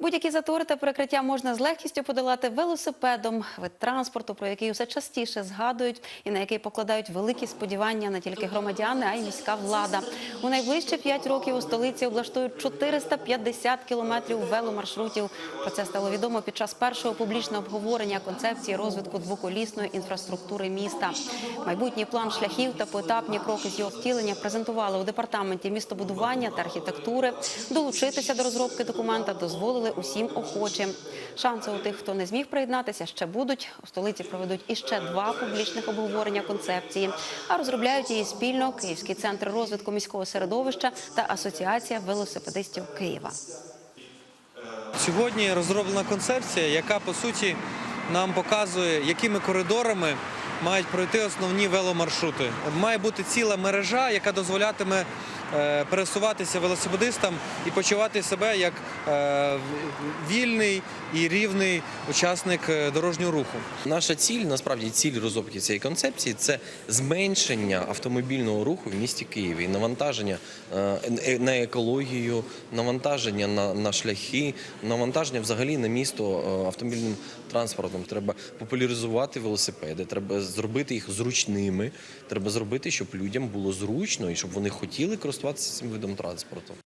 Будь-які затори та перекриття можна з легкістю подолати велосипедом. Вид транспорту, про який усе частіше згадують і на який покладають великі сподівання не тільки громадяни, а й міська влада. У найближчі п'ять років у столиці облаштують 450 кілометрів веломаршрутів. Про це стало відомо під час першого публічного обговорення концепції розвитку двоколісної інфраструктури міста. Майбутній план шляхів та поетапні кроки з його втілення презентували у департаменті містобудування та архітектури. Долучитися до розробки документа дозволили усім охочим. Шанси у тих, хто не зміг приєднатися, ще будуть. У столиці проведуть іще два публічних обговорення концепції. А розробляють її спільно Київський центр розвитку міського середовища та Асоціація велосипедистів Києва. Сьогодні розроблена концепція, яка по суті нам показує, якими коридорами мають пройти основні веломаршрути. Має бути ціла мережа, яка дозволятиме пересуватися велосипедистам і почувати себе як е, вільний і рівний учасник е, дорожнього руху. Наша ціль, насправді ціль розробки цієї концепції це зменшення автомобільного руху в місті Києві, навантаження е, е, на екологію, навантаження на, шляхи, навантаження взагалі на місто е, автомобільним транспортом. Треба популяризувати велосипеди, треба зробити їх зручними. Треба зробити, щоб людям було зручно і щоб вони хотіли користуватися цим видом транспорту.